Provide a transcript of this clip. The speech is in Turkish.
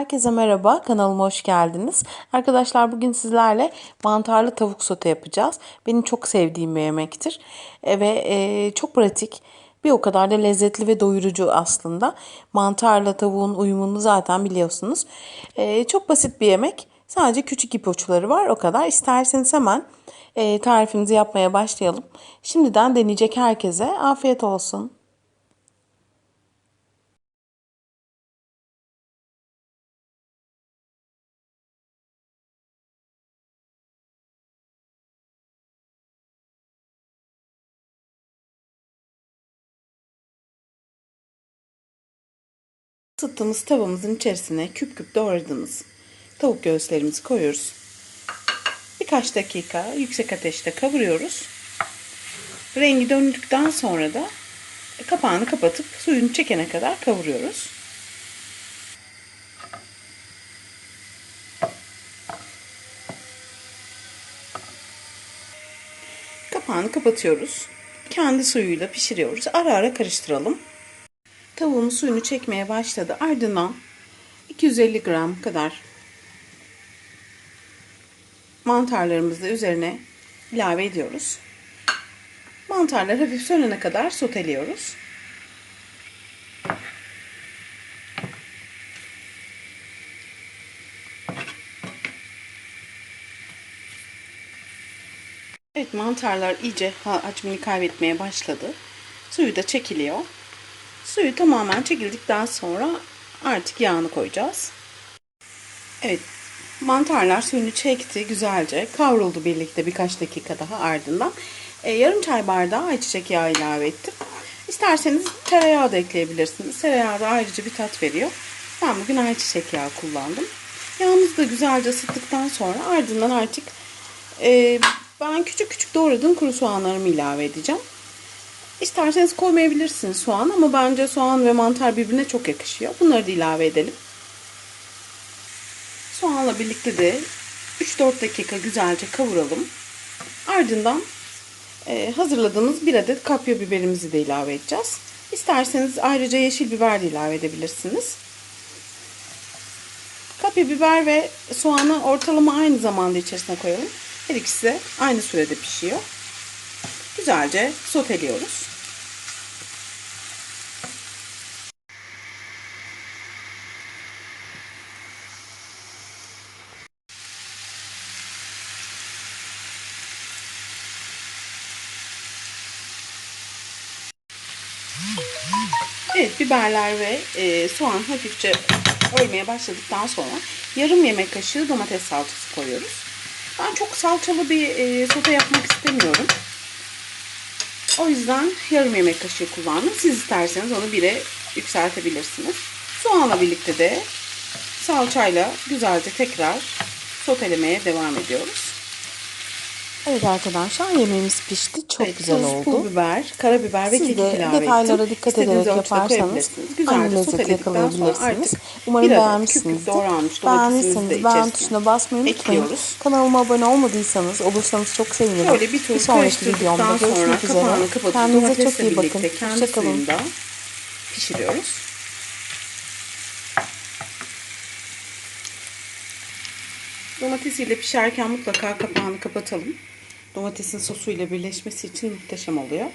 Herkese merhaba, kanalıma hoş geldiniz. Arkadaşlar bugün sizlerle mantarlı tavuk sote yapacağız. Benim çok sevdiğim bir yemektir E, ve e, çok pratik. Bir o kadar da lezzetli ve doyurucu aslında. Mantarla tavuğun uyumunu zaten biliyorsunuz. E, çok basit bir yemek. Sadece küçük ipuçları var o kadar. İsterseniz hemen tarifimizi yapmaya başlayalım. Şimdiden deneyecek herkese afiyet olsun. Isıttığımız tavamızın içerisine küp küp doğradığımız tavuk göğüslerimizi koyuyoruz. Birkaç dakika yüksek ateşte kavuruyoruz. Rengi döndükten sonra da kapağını kapatıp suyunu çekene kadar kavuruyoruz. Kapağını kapatıyoruz. Kendi suyuyla pişiriyoruz. Ara ara karıştıralım. Tavuğumuz suyunu çekmeye başladı. Ardından 250 gram kadar mantarlarımızı üzerine ilave ediyoruz. Mantarlar hafif sönene kadar soteliyoruz. Evet mantarlar iyice hacmini kaybetmeye başladı. Suyu da çekiliyor. Suyu tamamen çekildikten sonra artık yağını koyacağız. Evet mantarlar suyunu çekti güzelce kavruldu birlikte birkaç dakika daha ardından. E, yarım çay bardağı ayçiçek yağı ilave ettim. İsterseniz tereyağı da ekleyebilirsiniz. Tereyağı da ayrıca bir tat veriyor. Ben bugün ayçiçek yağı kullandım. Yağımızı da güzelce ısıttıktan sonra ardından artık e, ben küçük küçük doğradığım kuru soğanlarımı ilave edeceğim. İsterseniz koymayabilirsiniz soğan ama bence soğan ve mantar birbirine çok yakışıyor. Bunları da ilave edelim. Soğanla birlikte de 3-4 dakika güzelce kavuralım. Ardından e, hazırladığımız bir adet kapya biberimizi de ilave edeceğiz. İsterseniz ayrıca yeşil biber de ilave edebilirsiniz. Kapya biber ve soğanı ortalama aynı zamanda içerisine koyalım. Her ikisi aynı sürede pişiyor. Güzelce soteliyoruz. Evet biberler ve e, soğan hafifçe ölmeye başladıktan sonra yarım yemek kaşığı domates salçası koyuyoruz. Ben çok salçalı bir e, sote yapmak istemiyorum. O yüzden yarım yemek kaşığı kullandım. Siz isterseniz onu bire yükseltebilirsiniz. Soğanla birlikte de salçayla güzelce tekrar sotelemeye devam ediyoruz. Evet arkadaşlar yemeğimiz pişti. Çok Evet, güzel tuz, oldu. pul biber, karabiber ve Siz kekik de ilave detaylara ettim. dikkat İstediğiniz ederek ölçüde yaparsanız koyabilirsiniz. Güzelce aynı lezzeti yakalayabilirsiniz. Umarım bir beğenmişsinizdir. de Beğendiyseniz beğen tuşuna basmayı unutmayın. Kanalıma abone olmadıysanız olursanız çok sevinirim. Böyle bir tur sonraki karıştırdıktan videomda görüşmek üzere. Kendinize çok iyi bakın. Hoşçakalın. pişiriyoruz. Domatesiyle pişerken mutlaka kapağını kapatalım. Domatesin sosuyla birleşmesi için muhteşem oluyor.